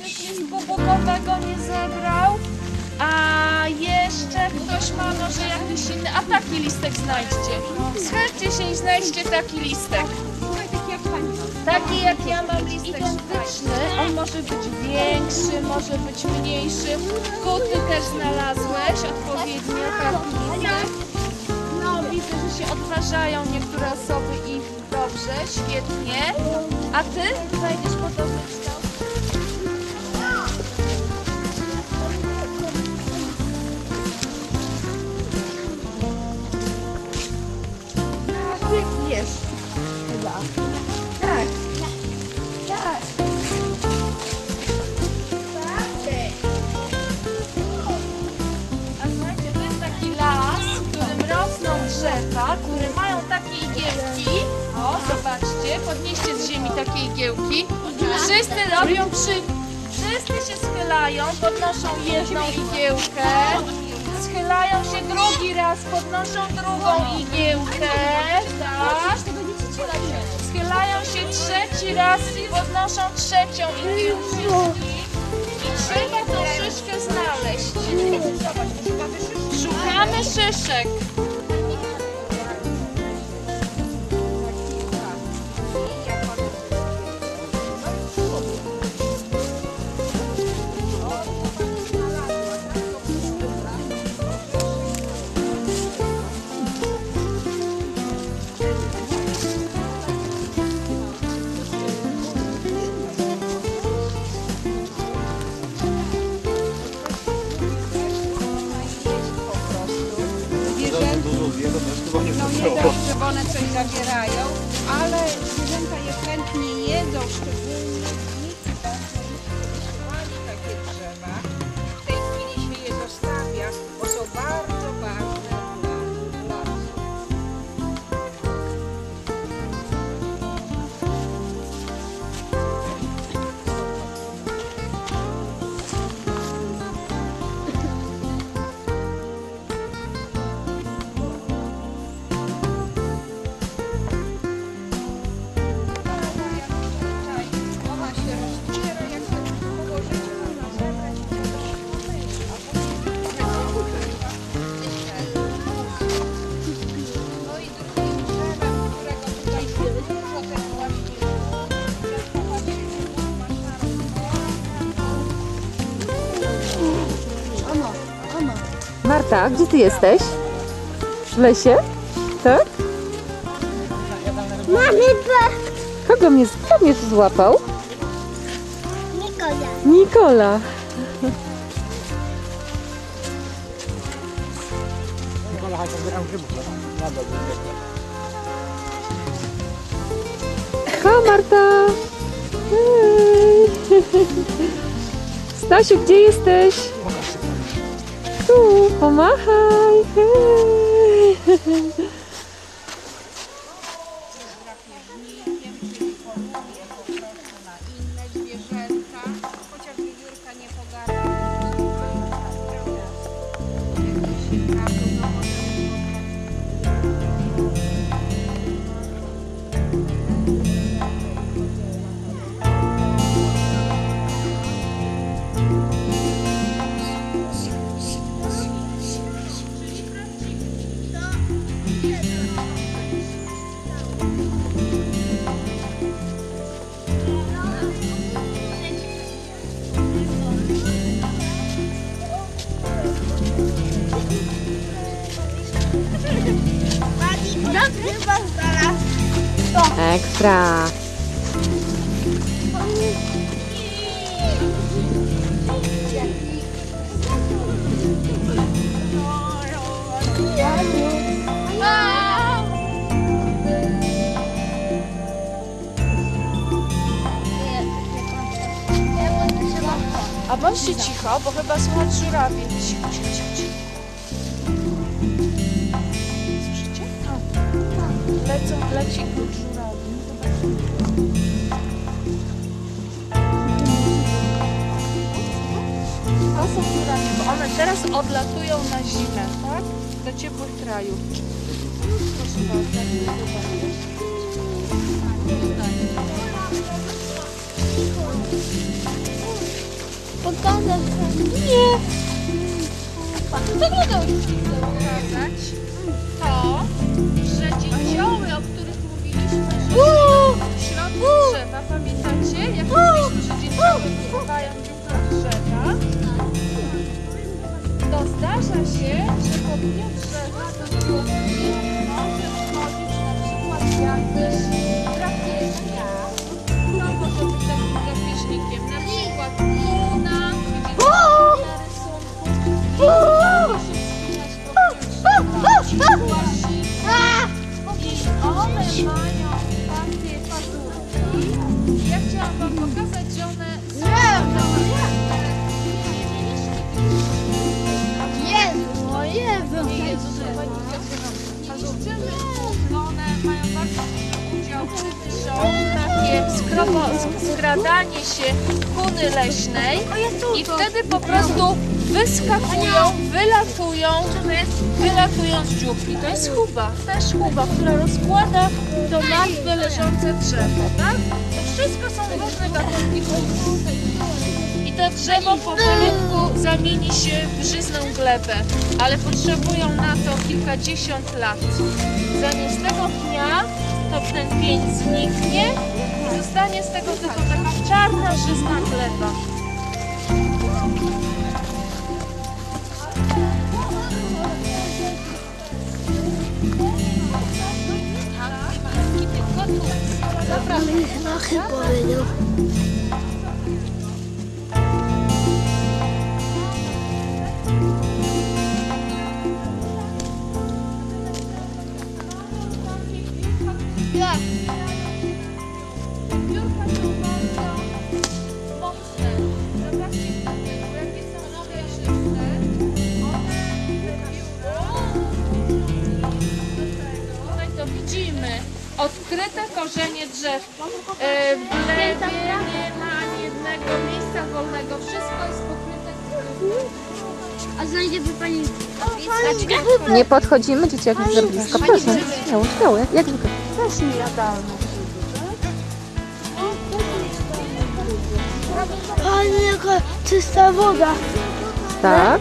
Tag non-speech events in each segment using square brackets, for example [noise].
Ktoś nic bobokowego nie zebrał. A jeszcze ktoś ma może jakiś inny. A taki listek znajdźcie. Schylcie się i znajdźcie taki listek. Taki jak ja mam listek identyczny. On może być większy, może być mniejszy. Kuty też znalazłeś odpowiednio taki listek. No widzę, że się odważają niektóre osoby i dobrze, świetnie. A ty znajdziesz drzewa, które mają takie igiełki. O, zobaczcie, podnieście z ziemi takie igiełki. Wszyscy robią przy... Wszyscy się schylają, podnoszą jedną igiełkę. Schylają się drugi raz, podnoszą drugą igiełkę. Tak. Schylają się trzeci raz i podnoszą trzecią igiełkę. I trzeba tą szyszkę znaleźć. Szukamy szyszek. Zabierają, ale zwierzęta je chętnie jedzą, szczególnie Marta, gdzie ty jesteś? W lesie? Tak? Mamy Kogo mnie, kto mnie tu złapał? Nikola. Nikola. Ha, Marta! Hej! [laughs] Stasiu, gdzie jesteś? Tu, [laughs] pomachaj! [laughs] Was znalazł. Ekstra! A bądźcie cicho, bo chyba słychać żurawie. Cicho, cicho, cicho, leci klucz. To są żurawie, bo one teraz odlatują na zimę, tak? Do ciepłych krajów. Proszę bardzo, pokazać. Nie. Pan wyglądał już chcę pokazać to, że dzięcioły, o których mówiliśmy, że żyją w środku drzewa, pamiętacie? Jak mówiliśmy, że dzięcioły chowają dziupla drzewa, to zdarza się, że po dnie drzewa do dziupli może wchodzić na przykład jakiś drapieżnik. No może być takim drapieżnikiem, na przykład na rysunku. Skradanie się kuny leśnej i wtedy po prostu wyskakują, wylatują, wylatują z dziupli. To jest chuba, też chuba, która rozkłada to martwe leżące drzewo, tak? To wszystko są różne gatunki. I to drzewo powolutku zamieni się w żyzną glebę, ale potrzebują na to kilkadziesiąt lat. Zamiast tego dnia to ten pień zniknie zostanie z tego tylko taka czarna, żyzna gleba. También es mágico. Odkryte korzenie drzew. E, W glebie nie ma ani jednego miejsca wolnego. Wszystko jest pokryte A znajdzie by pani wskaczkę? Nie podchodzimy, dzieciaki, za blisko. Proszę, śmiało, śmiało, jak, jak zwykle. Pani, jaka czysta woda. Tak.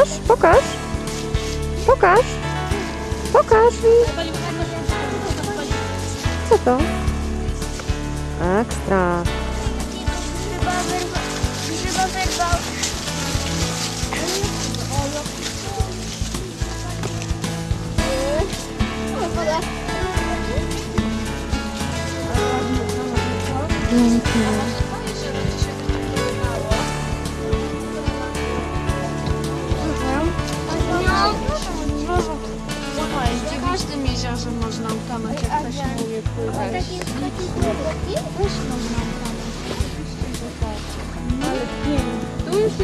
Masz? Pokaż. Pokaż. Pokaż mi. Co to? Ekstra. Chyba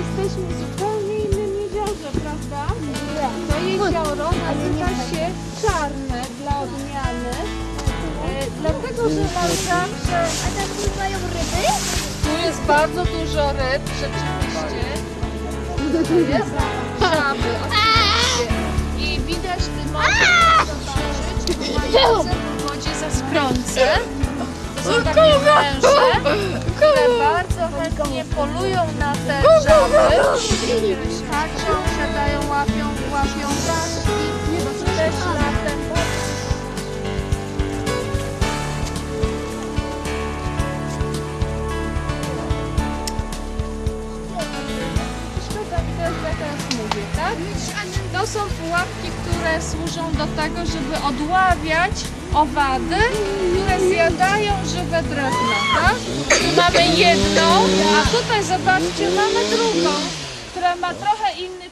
jesteśmy w zupełnie innym jeziorze, prawda? To jezioro nazywa się Czarne dla odmiany. E, dlatego, że tam zawsze A tam pływają ryby? tu jest bardzo dużo ryb, rzeczywiście. Jest żaby, oczywiście. I widać, ty możesz zobaczyć, krowy. Skaczą, siadają, łapią, łapią ptaszki. Nie to też latem. To są pułapki, które służą do tego, żeby odławiać owady, które zjadają żywe drewno, tak? Tu mamy jedną, a tutaj zobaczcie, mamy drugą, która ma trochę inny